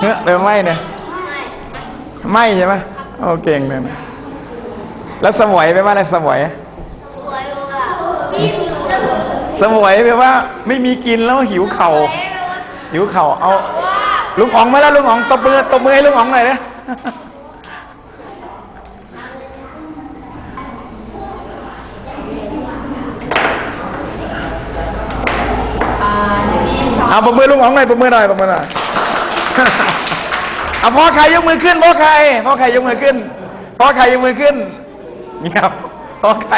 เฮ้ยแปลว่าไม่เนี่ยไม่ใช่ไหมโอ้เก่งเลยนะแล้วสมวยแปลว่าอะไรสมวยสมวยแปลว่า ไม่มีกินแล้วหิวเข่าหิวเข่าเอาลุงอ๋องมาแล้วลุงอ๋องตบมือตบมือให้ลุงอ๋องหน่อยนะเอาปมมือลุงอ๋องหน่อยปมมือหน่อยปมมือหน่อย เอาพ่อใครยกมือขึ้นพ่อใครพ่อใครยกมือขึ้นพ่อใครยกมือขึ้นนี่ครับพ่อใคร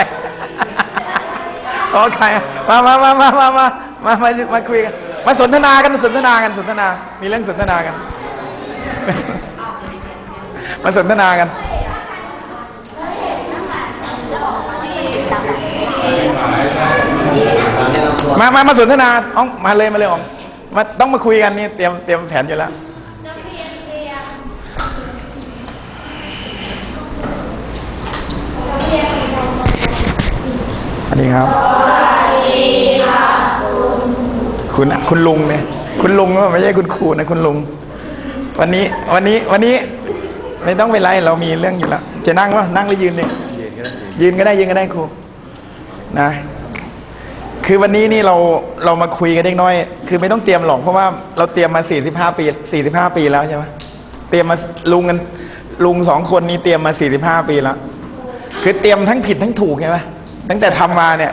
พ่อใครมามามามามามามามามาคุยกันมาสนทนากันสนทนากันสนทนา มีเรื่องสนทนากัน มาสนทนากันมามามาสนทนาอ๋อมาเลยมาเลยอ๋อมาต้องมาคุยกันนี่เตรียมเตรียมแผนอยู่แล้ว สวัส ดีครับ คุณคุณลุงเนี่ยคุณลุงก็ไม่ใช่คุณครูนะคุณลุง วันนี้ วันนี้ วันนี้ ไม่ต้องเป็นไรเรามีเรื่องอยู่แล้วจะนั่งวะนั่งหรือยืนเนี่ยยืนก็ได้ยืนก็ได้ครู นะ คือวันนี้นี่เราเรามาคุยกันเล็กน้อย คือไม่ต้องเตรียมหรอกเพราะว่าเราเตรียมมาสี่สิบห้าปีสี่สิบห้าปีแล้วใช่ไหมเตรียมมาลุงกันลุงสองคนนี้เตรียมมาสี่สิบห้าปีแล้ว คือเตรียมทั้งผิดทั้งถูกใช่ไหม ตั้งแต่ทำมาเนี่ย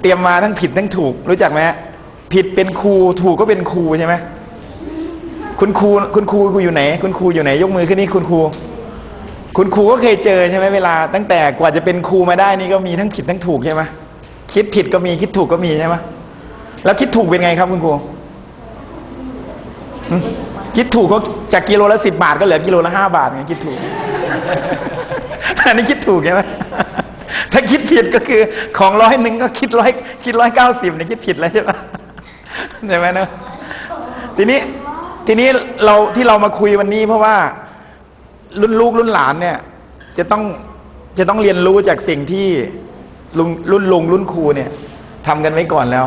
เตรียมมาทั้งผิดทั้งถูก รู้จักไหมผิดเป็นครูถูกก็เป็นครูใช่ไหมคุณครูคุณครูอยู่ไหน คุณครูอยู่ไหน ยกมือขึ้นนี่คุณครูคุณครูก็เคยเจอใช่ไหมเวลา ตั้งแต่กว่าจะเป็นครูมาได้นี่ก็มีทั้งผิดทั้งถูกใช่ไหมคิดผิดก็มีคิดถูกก็มีใช่ไหมแล้วคิดถูกเป็นไงครับคุณครูคิดถูกก็จากกิโลละสิบบาทก็เหลือกิโลละห้าบาทไงคิดถูกอันนี้คิดถูกใช่ไหม ถ้าคิดผิดก็คือของร้อยหนึ่งก็คิดร้อยคิดร้อยเก้าสิบเนี่ยคิดผิดแล้วใช่ไหมใช่ไหมเนอะทีนี้ทีนี้เราที่เรามาคุยวันนี้เพราะว่า รุ่นลูกรุ่นหลานเนี่ย จะต้องจะต้องเรียนรู้จากสิ่งที่ลุงรุ่นลุงรุ่นครูเนี่ยทำกันไว้ก่อนแล้ว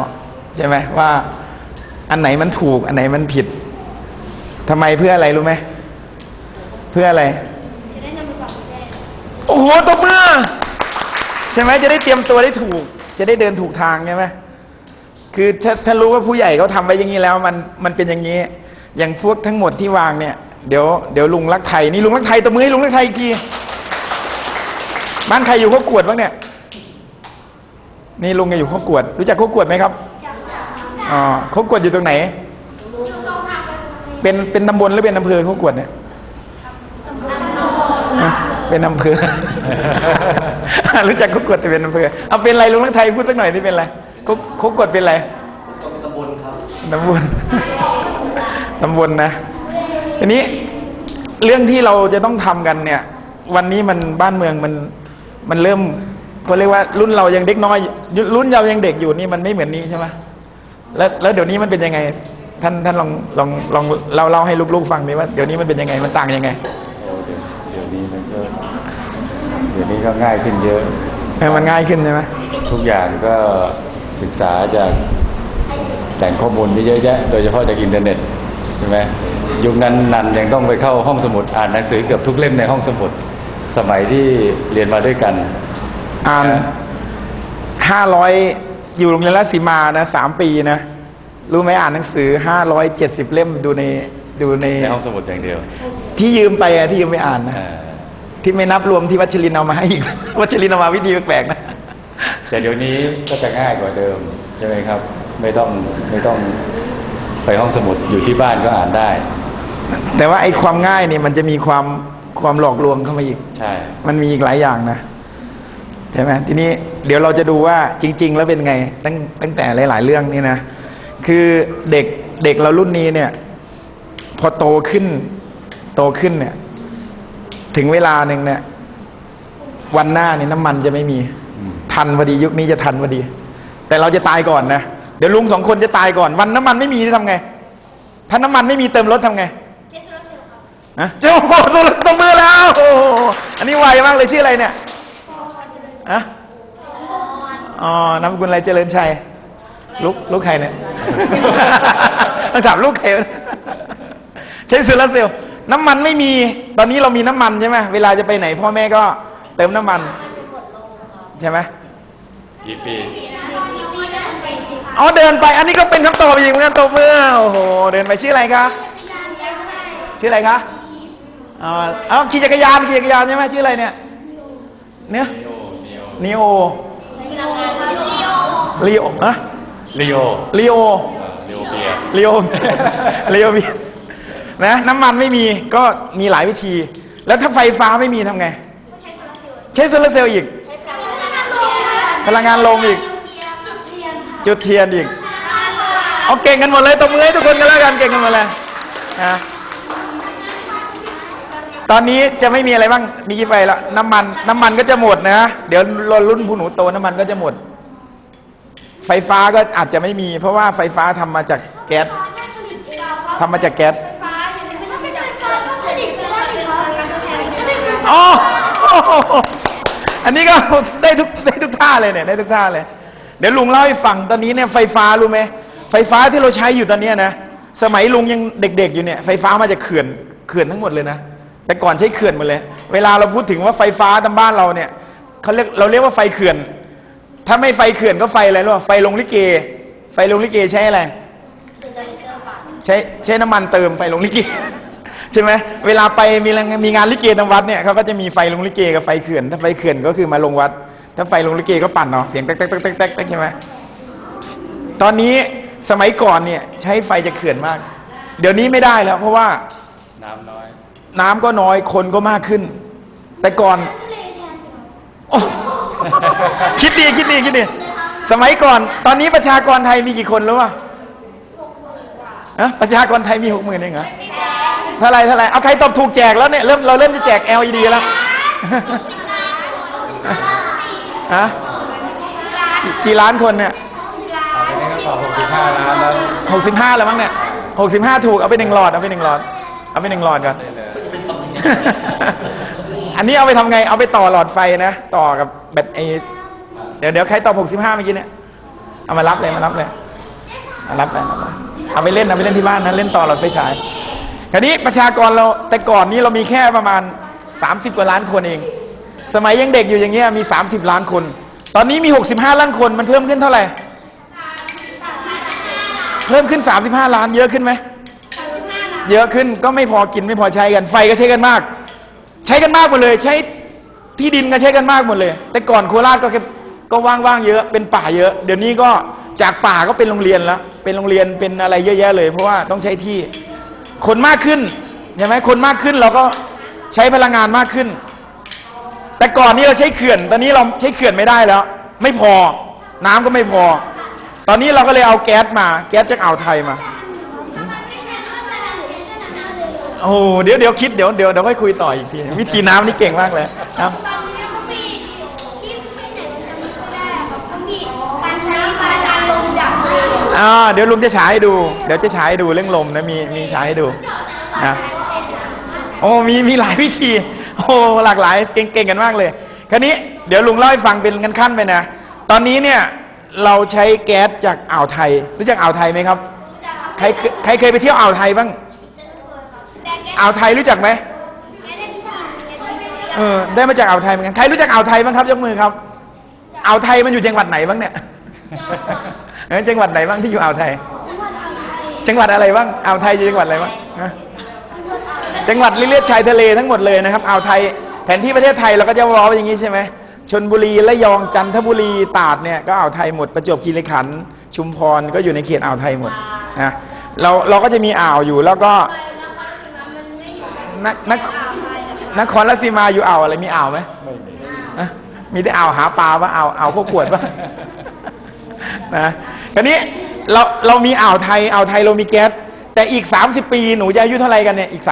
ใช่ไหมว่า อันไหนมันถูก อันไหนมันผิดทำไมเพื่ออะไรรู้ไหมเพื่ออะไรโอ้โหตบมือ ใช่ไหมจะได้เตรียมตัวได้ถูก จะได้เดินถูกทางใช่ไหมคือถ้าถ้ารู้ว่าผู้ใหญ่เขาทำไว้อย่างนี้แล้ว มันมันเป็นอย่างนี้ อย่างพวกทั้งหมดที่วางเนี่ยเดี๋ยวเดี๋ยวลุงรักไทยนี่ลุงรักไทยตบมือให้ลุงรักไทยอีกทีบ้านใครอยู่ข้าวกวดบ้างเนี่ย นี่ลุงก็อยู่ข้าวกวด รู้จักข้าวกวดไหมครับอ๋อข้าวกวดอยู่ตรงไหน เป็นเป็นตำบลหรือเป็นอำเภอข้าวกวดเนี่ยเป็นอำเภอ รู้จักคุกกดแต่เป็นอำเภอเอาเป็นไรลุงนักไทยพูดสักหน่อยที่เป็นไรคุกคุกกดเป็นไรตำบลครับตำบลตำบลนะทีนี้เรื่องที่เราจะต้องทำกันเนี่ย วันนี้มันบ้านเมืองมันมันเริ่มเขาเรียกว่ารุ่นเรายังเด็กน้อย รุ่นเรายังเด็กอยู่นี่มันไม่เหมือนนี้ใช่ไหมแล้วแล้วเดี๋ยวนี้มันเป็นยังไง ท่านท่านลองลองลองเล่าเล่าให้ลูกๆฟังดิว่าเดี๋ยวนี้มันเป็นยังไงมันต่างยังไงเดี๋ยวนี้มันก็ นี้ก็ง่ายขึ้นเยอะให้มันง่ายขึ้นใช่ไหมทุกอย่างก็ศึกษาจากแต่งข้อมูลที่เยอะแยะ โดยเฉพาะจากอินเทอร์เน็ตใช่ไหมยุคนั้นนันยังต้องไปเข้าห้องสมุดอ่านหนังสือเกือบทุกเล่มในห้องสมุด สมัยที่เรียนมาด้วยกัน อ่านห้าร้อยอยู่โรงเรียนราชสีมานะสามปีนะรู้ไหมอ่านหนังสือห้าร้อยเจ็ดสิบเล่มดูในดูในในห้องสมุดอย่างเดียว ที่ยืมไปอะที่ยืมไปอ่านนะอ่า ที่ไม่นับรวมที่วัชรินทร์เอามาให้อีก วัชรินทร์เอามาวิธีแปลกๆนะแต่เดี๋ยวนี้ก็จะง่ายกว่าเดิมใช่ไหมครับ ไม่ต้องไม่ต้องไปห้องสมุดอยู่ที่บ้านก็อ่านได้ แต่ว่าไอ้ความง่ายนี่มันจะมีความความหลอกลวงเข้ามาอีกใช่มันมีอีกหลายอย่างนะใช่ไหมทีนี้เดี๋ยวเราจะดูว่าจริง ๆ แล้วเป็นไง ตั้งตั้งแต่หลาย ๆ เรื่องนี่นะคือเด็กเด็กเรารุ่นนี้เนี่ย พอโตขึ้น โตขึ้นเนี่ย ถึงเวลาหนึ่งเนี่ย วันหน้าเนี่ยน้ำมันจะไม่มีอืมทันพอดียุคนี้จะทันพอดี แต่เราจะตายก่อนนะเดี๋ยวลุงสองคนจะตายก่อน วันน้ำมันไม่มีจะทำไง ถ้าน้ำมันไม่มีเติมรถทำไงฮะเจ้าโอ้โหตบมือแล้วโอ้โหอันนี้ไวมากเลยชื่ออะไรเนี่ยอะอ๋อนามสกุลอะไรเจริญชัยลูกลูกใครเนี่ยต้องถามลูกใครวะใช้โซลาร์เซลล์ น้ำมันไม่มี ตอนนี้เรามีน้ำมันใช่ไหมเวลาจะไปไหน พ่อแม่ก็เติมน้ำมัน ใช่ไหมกี่ปีอ๋อเดินไป อันนี้ก็เป็นคำตอบอีกเหมือนกันตบมือโอ้โหเดินไปชื่ออะไรคะชื่ออะไรคะอ๋อเอาขี่จักรยานขี่จักรยานใช่ไหมชื่ออะไรเนี่ย เนี่ยนีโอลีโออะลีโอลีโอลีโอเบียร์ลีโอลีโอบี นะน้ำมันไม่มีก็มีหลายวิธี แล้วถ้าไฟฟ้าไม่มีทำไง ใช้โซลาร์เซลล์อีก พลังงานลมอีก จุดเทียนอีก เอาเก่งกันหมดเลยตบมือให้ทุกคนกันแล้วกันเก่งกันหมดเลยนะตอนนี้จะไม่มีอะไรบ้าง มีกี่ไฟละน้ำมัน น้ำมันก็จะหมดนะ เดี๋ยวรรุ่นผู้หนูโตน้ำมันก็จะหมด ไฟฟ้าก็อาจจะไม่มี เพราะว่าไฟฟ้าทำมาจากแก๊สทำมาจากแก๊ส อ๋ออันนี้ก็ได้ทุกได้ทุกท่าเลยเนี่ยได้ทุกท่าเลย เดี๋ยวลุงเล่าให้ฟังตอนนี้เนี่ยไฟฟ้ารู้ไหมไฟฟ้าที่เราใช้อยู่ตอนเนี้ยนะสมัยลุงยังเด็ก ๆ อยู่เนี่ยไฟฟ้ามาจากเขื่อนเขื่อนทั้งหมดเลยนะแต่ก่อนใช้เขื่อนหมดเลย เวลาเราพูดถึงว่าไฟฟ้าตามบ้านเราเนี่ยเขาเรียกเราเรียกว่าไฟเขื่อน ถ้าไม่ไฟเขื่อนก็ไฟอะไรรู้ป่ะไฟลงลิเก ไฟลงลิเกใช้อะไรใช้ใช้น้ำมันเติมไฟลงลิเก ใช่ไหมเวลาไปมีมีงานลิเกตามวัดเนี่ยเขาก็จะมีไฟลงลิเกกับไฟเขื่อน ถ้าไฟเขื่อนก็คือมาลงวัด ถ้าไฟลงลิเกก็ปั่นเนาะเสียงแต๊กแต๊กแต๊กแต๊กแต๊กใช่ไหมตอนนี้สมัยก่อนเนี่ยใช้ไฟจากเขื่อนมาก เดี๋ยวนี้ไม่ได้แล้ว เพราะว่าน้ำน้อย น้ำก็น้อยคนก็มากขึ้น แต่ก่อนคิดดีคิดดีคิดดีสมัยก่อน ตอนนี้ประชากรไทยมีกี่คนรู้ป่ะประชากรไทยมีหกหมื่นเองเหรอ เท่าไรเท่าไรเอาใครตอบถูกแจกแล้วเนี่ยเริ่มเราเริ่มจะแจก LED แล้วฮะกี่ล้านคนเนี่ยเอาไปต่อหกสิบห้าล้านแล้วหกสิบห้าแล้วมั้งเนี่ยหกสิบห้าถูกเอาไปหนึ่งหลอดเอาไปหนึ่งหลอด เอาไปหนึ่งหลอดก่อนอันนี้เอาไปทำไงเอาไปต่อหลอดไฟนะต่อกับแบตไอเดี๋ยวเดี๋ยวใครต่อหกสิบห้าเมื่อกี้เนี่ยเอามารับเลยมารับเลยมารับเลยรับเลยเอาไปเล่นเอาไปเล่นที่บ้านนะเล่นต่อหลอดไฟฉาย คราวนี้ประชากรเราแต่ก่อนนี้เรามีแค่ประมาณสามสิบกว่าล้านคนเอง สมัยยังเด็กอยู่อย่างเงี้ยมีสามสิบล้านคน ตอนนี้มีหกสิบห้าล้านคนมันเพิ่มขึ้นเท่าไหร่เพิ่มขึ้นสามสิบห้าล้านเยอะขึ้นไหมเยอะขึ้นก็ไม่พอกินไม่พอใช้กันไฟก็ใช้กันมาก ใช้กันมากหมดเลย ใช้ที่ดินก็ใช้กันมากหมดเลย แต่ก่อนโคราชก็ก็ว่างๆเยอะเป็นป่าเยอะ เดี๋ยวนี้ก็จากป่าก็เป็นโรงเรียนแล้วเป็นโรงเรียนเป็นอะไรเยอะแยะเลย เพราะว่าต้องใช้ที่ คนมากขึ้นใช่ไหมคนมากขึ้นเราก็ใช้พลังงานมากขึ้น แต่ก่อนนี้เราใช้เขื่อน ตอนนี้เราใช้เขื่อนไม่ได้แล้ว ไม่พอ น้ำก็ไม่พอ ตอนนี้เราก็เลยเอาแก๊สมา แก๊สจากอ่าวไทยมาโอ้เดี๋ยวเดี๋ยวคิดเดี๋ยวเดี๋ยวเดี๋ยวค่อยคุยต่ออีกที วิธีน้ำนี่เก่งมากเลยครับ อ่าเดี๋ยวลุงจะฉายให้ดู เดี๋ยวจะฉายให้ดูเรื่องลมนะมีมีฉายให้ดูนะโอ้มีมีหลายวิธีโอ้หลากหลายเก่งเก่งกันมากเลยคราวนี้เดี๋ยวลุงเล่าให้ฟังเป็นกันขั้นไปนะตอนนี้เนี่ยเราใช้แก๊สจากอ่าวไทยรู้จักอ่าวไทยไหมครับ ใครใครเคยไปเที่ยวอ่าวไทยบ้างอ่าวไทยรู้จักไหมเออได้มาจากอ่าวไทยเหมือนกันใครรู้จักอ่าวไทยบ้างครับยกมือครับอ่าวไทยมันอยู่จังหวัดไหนบ้างเนี่ย จังหวัดไหนบ้างที่อยู่อ่าวไทย จังหวัดอะไรบ้างอ่าวไทยอยู่จังหวัดอะไรบ้างฮะจังหวัดเลียดชายทะเลทั้งหมดเลยนะครับอ่าวไทยแผนที่ประเทศไทยเราก็จะล้อไว้อย่างนี้ใช่ไหมชนบุรีระยองจันทบุรีตราดเนี่ยก็อ่าวไทยหมดประจวบคีรีขันธ์ชุมพรก็อยู่ในเขตอ่าวไทยหมดนะเราเราก็จะมีอ่าวอยู่แล้วก็นักนักนครราชสีมาอยู่อ่าวอะไรมีอ่าวไหมไม่มีนะมีแต่อ่าวหาปลาปะอ่าวอ่าวพวกขวดปะ นะคราวนี้เราเรามีอ่าวไทยอ่าวไทยเรามีแก๊สแต่อีกสามสิบปีหนูจะอายุเท่าไหร่กันเนี่ยอีกสาม